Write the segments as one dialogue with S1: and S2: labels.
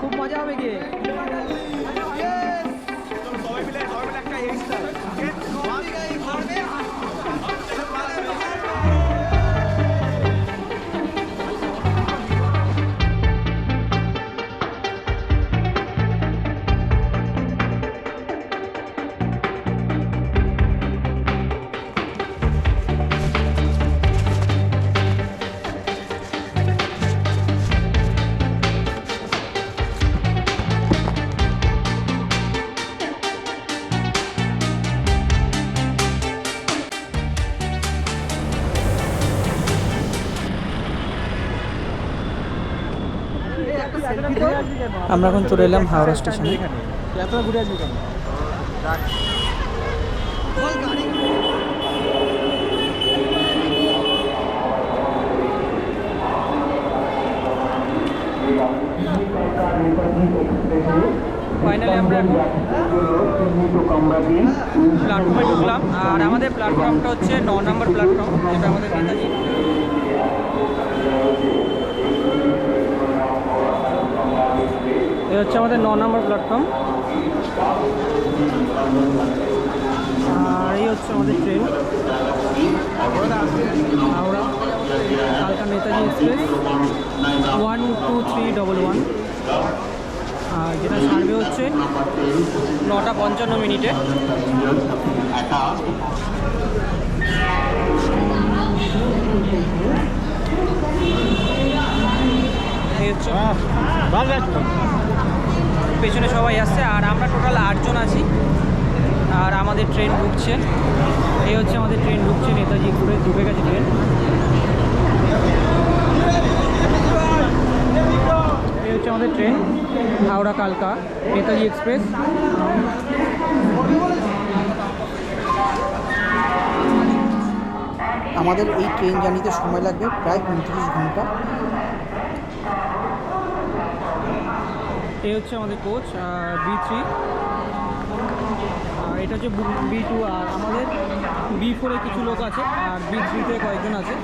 S1: খুব মজা হবে গিয়ে। আমরা এখন চলে এলাম হাওড়া স্টেশনে। ফাইনালি আমরা প্ল্যাটফর্মে ঢুকলাম। আর আমাদের প্ল্যাটফর্মটা হচ্ছে ন নম্বর প্ল্যাটফর্ম যেটা আমাদের নেতাজি এই হচ্ছে আমাদের ন নম্বর প্ল্যাটফর্ম আর এই হচ্ছে আমাদের ট্রেন হাওড়া, কালকা Netaji express one two three double one আর যেটা সার্ভে হচ্ছে নটা পঞ্চান্ন মিনিটে। হচ্ছে পেছনে সবাই আসছে, আর আমরা টোটাল আটজন আছি। আর আমাদের ট্রেন ঢুকছে। এই হচ্ছে আমাদের ট্রেন ঢুকছে, নেতাজি ঘুরে ঢুকে গেছে ট্রেন এই হচ্ছে আমাদের ট্রেন হাওড়া কালকা, নেতাজি এক্সপ্রেস আমাদের এই ট্রেন জার্নিতে সময় লাগবে প্রায় উনত্রিশ ঘণ্টা। এই হচ্ছে আমাদের কোচ বি থ্রি আর এটা হচ্ছে বি টু আর আমাদের বি ফোরে কিছু লোক আছে, আর বি থ্রিতে কয়েকজন আছে।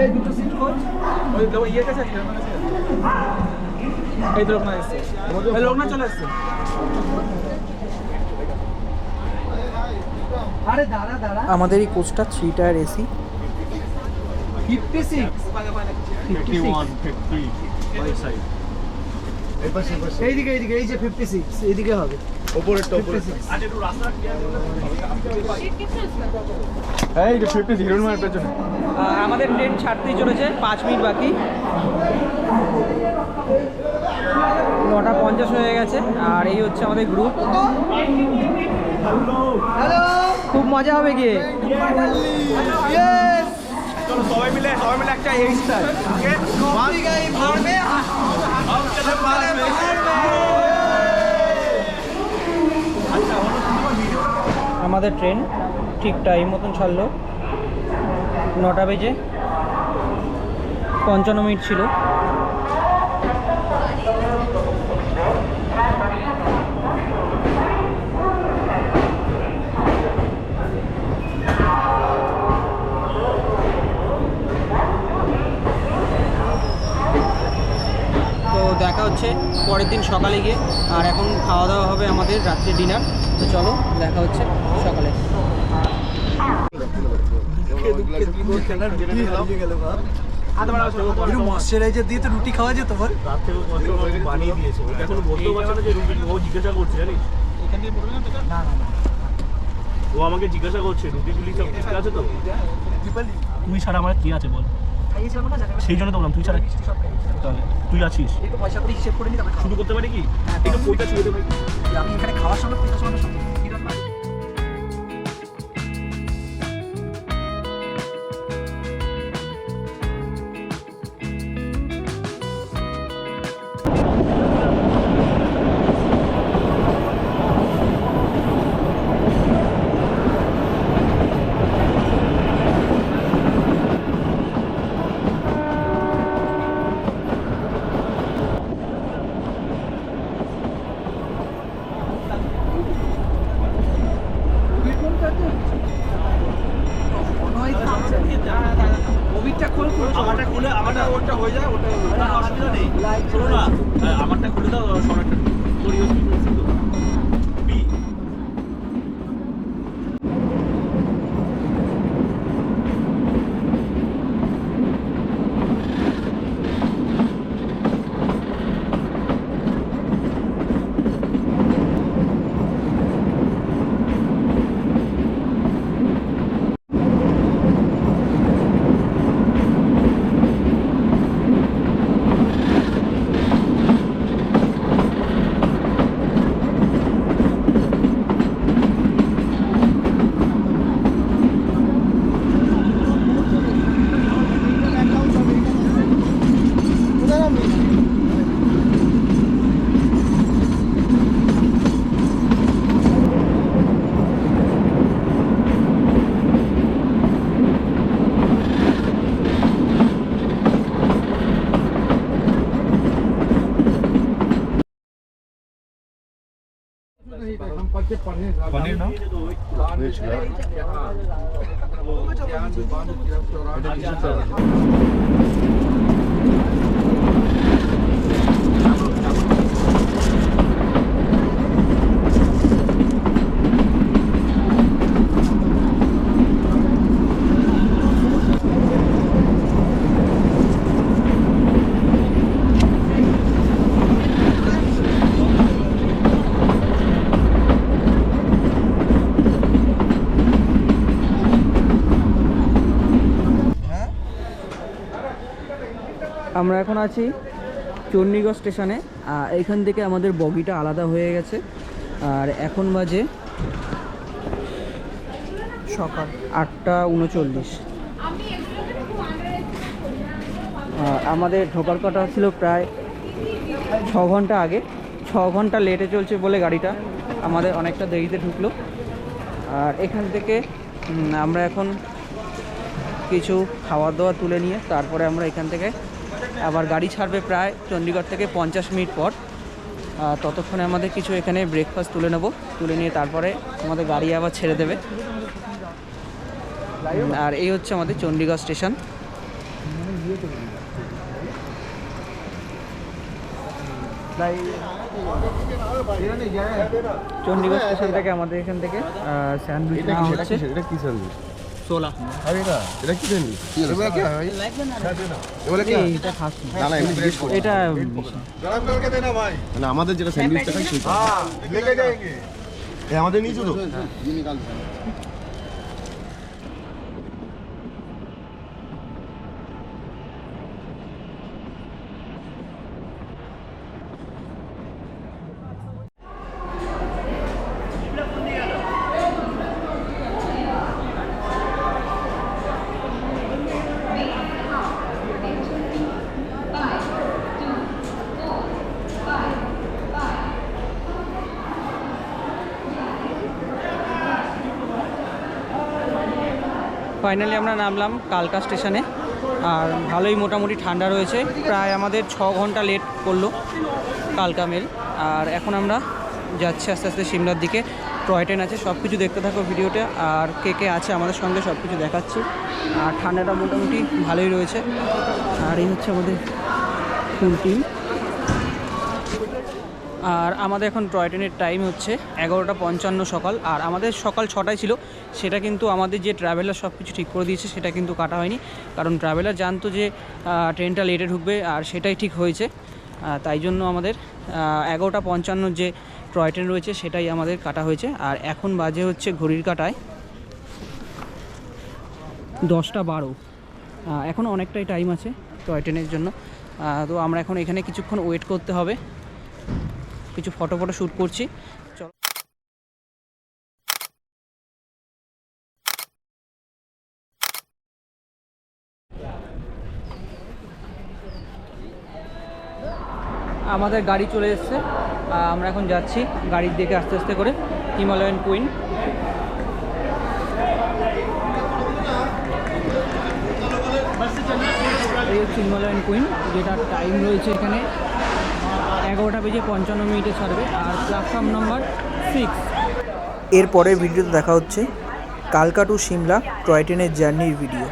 S2: এই দুটো সিট তো ইয়ে কাছে চলে এসছে আরে দাঁড়া দাঁড়া
S1: আমাদের এই কোচটা থ্রি টায়ার এসি
S2: এইদিকে এইদিকে এই যে ফিফটি সিক্স এইদিকে হবে।
S3: এই যে ফিফটি পেছনে।
S1: আমাদের ট্রেন ছাড়তেই চলেছে পাঁচ মিনিট বাকি। নটা পঞ্চাশ হয়ে গেছে আর এই হচ্ছে আমাদের গ্রুপ খুব মজা হবে গিয়ে।
S2: চলো সবাই মিলে সবাই মিলে একটা
S1: আমাদের ট্রেন ঠিক টাইম মতন ছাড়লো। নটা বেজে। পঞ্চান্ন মিনিট ছিল তো দেখা হচ্ছে পরের দিন সকালে গিয়ে। আর এখন খাওয়া দাওয়া হবে আমাদের রাত্রে ডিনার তো চলো দেখা হচ্ছে সকালে।
S2: ময়শ্চারাইজার দিয়ে তো রুটি খাওয়া যেত বল।
S3: বানিয়ে দিয়েছে এখন বলতে পারছে না যে রুটি ও জিজ্ঞাসা করছে জানিস ও আমাকে জিজ্ঞাসা করছে রুটিগুলি সব ঠিক আছে তো? তুই ছাড়া আমার কি আছে বল? সেই জন্য তো বললাম তুই ছাড়া তাহলে তুই আছিস?
S2: একটু পয়সা করে হিসেব করে নিতে
S3: শুরু করতে পারি কি? একটু পয়সা ছুঁয়ে দেবে
S2: আমি এখানে খাওয়ার সময় পয়সা আমারটা খুলে দাও সবারটা সময় কীরকম লাগে? পনির
S1: আমরা এখন আছি চণ্ডীগড় স্টেশনে। আর এইখান থেকে আমাদের বগিটা আলাদা হয়ে গেছে। আর এখন বাজে সকাল। আটটা উনচল্লিশ। আমাদের ঢোকার কথা ছিল প্রায় ছ ঘণ্টা আগে। ছ ঘণ্টা লেটে চলছে বলে গাড়িটা। আমাদের অনেকটা দেরিতে ঢুকলো। আর এখান থেকে আমরা এখন কিছু খাওয়া দাওয়া তুলে নিয়ে তারপরে আমরা এখান থেকে আবার গাড়ি ছাড়বে প্রায় চণ্ডীগড় থেকে পঞ্চাশ মিনিট পর। ততক্ষণে আমাদের কিছু এখানে ব্রেকফাস্ট তুলে নেব। তুলে নিয়ে তারপরে আমাদের গাড়ি আবার ছেড়ে দেবে। আর এই হচ্ছে আমাদের চণ্ডীগড় স্টেশন। চণ্ডীগড় স্টেশন থেকে আমাদের এখান থেকে স্যান্ডউইচ হচ্ছে
S4: এটা কি স্যান্ডউইচ
S1: ছোলা
S4: এটা কি স্যান্ডউইচ এগুলো কি? হয় এগুলো কি?
S1: এটা খাস না
S4: এমনি জিজ্ঞেস করি।
S1: এটা
S4: মানে আমাদের যেটা স্যান্ডউইচটা খাই সেটা। এই আমাদের নিয়েছো তো
S1: ফাইনালি আমরা নামলাম কালকা স্টেশনে। আর ভালোই মোটামুটি ঠান্ডা রয়েছে। প্রায় আমাদের ছ ঘণ্টা লেট করল কালকা মেল। আর এখন আমরা যাচ্ছি আস্তে আস্তে সিমলার দিকে। টয় ট্রেন আছে সব কিছু দেখতে থাকো ভিডিওটা আর কে কে আছে আমাদের সঙ্গে সব কিছু দেখাচ্ছি। আর ঠান্ডাটা মোটামুটি ভালোই রয়েছে। আর এই হচ্ছে আমাদের ফুল টিম আর আমাদের এখন টয় ট্রেনের টাইম হচ্ছে এগারোটা পঞ্চান্ন সকাল। আর আমাদের সকাল ছটায় ছিল, সেটা কিন্তু আমাদের যে ট্রাভেলার সব কিছু ঠিক করে দিয়েছে, সেটা কিন্তু কাটা হয়নি। কারণ ট্রাভেলার জানতো যে ট্রেনটা লেটে ঢুকবে, আর সেটাই ঠিক হয়েছে। তাই জন্য আমাদের এগারোটা পঞ্চান্ন যে টয় ট্রেন রয়েছে, সেটাই আমাদের কাটা হয়েছে। আর এখন বাজে হচ্ছে ঘড়ির কাটায় দশটা বারো। এখন অনেকটাই টাইম আছে টয় ট্রেনের জন্য। তো আমরা এখন এখানে কিছুক্ষণ ওয়েট করতে হবে। কিছু ফটো ফটো শ্যুট করছি। চলো। আমাদের গাড়ি চলে এসছে। আমরা এখন যাচ্ছি গাড়ির দিকে আস্তে আস্তে করে। Himalayan queen. এই হচ্ছে হিমালয়ান কুইন যেটার টাইম রয়েছে এখানে। এগারোটা বেজে পঞ্চান্ন মিনিটে ছাড়বে আর প্ল্যাটফর্ম নাম্বার সিক্স
S5: এরপরের ভিডিওতে দেখা হচ্ছে কালকা টু সিমলা টয় ট্রেনের জার্নির ভিডিও